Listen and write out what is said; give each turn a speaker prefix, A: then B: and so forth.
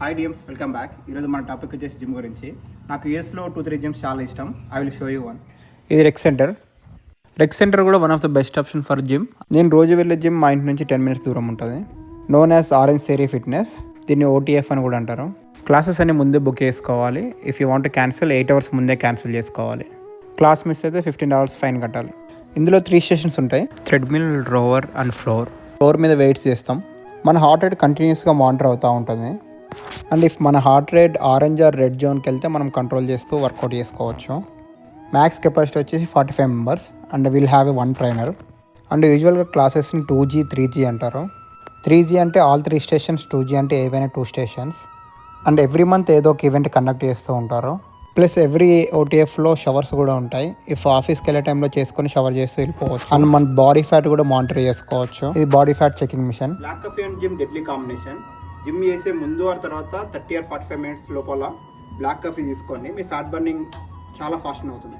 A: Hi DMs welcome back ఈరోజు మన topic వచ్చేసి జిమ్ గురించి. నాకు యూఎస్లో టూ త్రీ జిమ్స్ చాలా ఇష్టం. I will show you one ఇది రెక్ సెంటర్ రెక్ సెంటర్ కూడా one of the best option for gym నేను రోజు వెళ్ళే జిమ్ మా ఇంటి నుంచి టెన్ మినిట్స్ దూరం ఉంటుంది. Known as orange theory fitness దీన్ని ఓటీఎఫ్ అని కూడా అంటారు. క్లాసెస్ అన్ని ముందే బుక్ చేసుకోవాలి. If you want cancel eight hours ముందే క్యాన్సిల్ చేసుకోవాలి. క్లాస్ మిస్ అయితే ఫిఫ్టీన్ అవర్స్ ఫైన్ కట్టాలి. ఇందులో త్రీ స్టేషన్స్ ఉంటాయి. Treadmill rower and floor floor మీద వెయిట్స్ చేస్తాం. మన హార్ట్ రేట్ కంటిన్యూస్గా మానిటర్ అవుతూ ఉంటుంది. అండ్ ఇఫ్ మన heart rate orange or red జోన్కి వెళ్తే మనం కంట్రోల్ చేస్తూ వర్కౌట్ చేసుకోవచ్చు. మ్యాక్స్ కెపాసిటీ వచ్చేసి forty five members and will have a one trainer. And యూజువల్గా క్లాసెస్ని టూ జీ త్రీ జీ అంటారు. త్రీ జీ అంటే all three stations two G అంటే ఏవైనా two stations. And every month ఏదో ఒక ఈవెంట్ కండక్ట్ చేస్తూ ఉంటారు. ప్లస్ ఎవ్రీ ఓటీఎఫ్లో షవర్స్ కూడా ఉంటాయి. ఇఫ్ ఆఫీస్కి వెళ్ళే టైంలో చేసుకొని షవర్ చేస్తూ వెళ్ళిపోవచ్చు. అండ్ మన బాడీ ఫ్యాట్ కూడా మానిటర్ చేసుకోవచ్చు. ఇది body fat checking machine. Black coffee and gym deadly combination. Gym చేసే ముందు ఆ తర్వాత thirty or forty five minutes లోపల బ్లాక్ కాఫీ తీసుకోండి. మీ ఫ్యాట్ బర్నింగ్ చాలా ఫాస్ట్ అవుతుంది.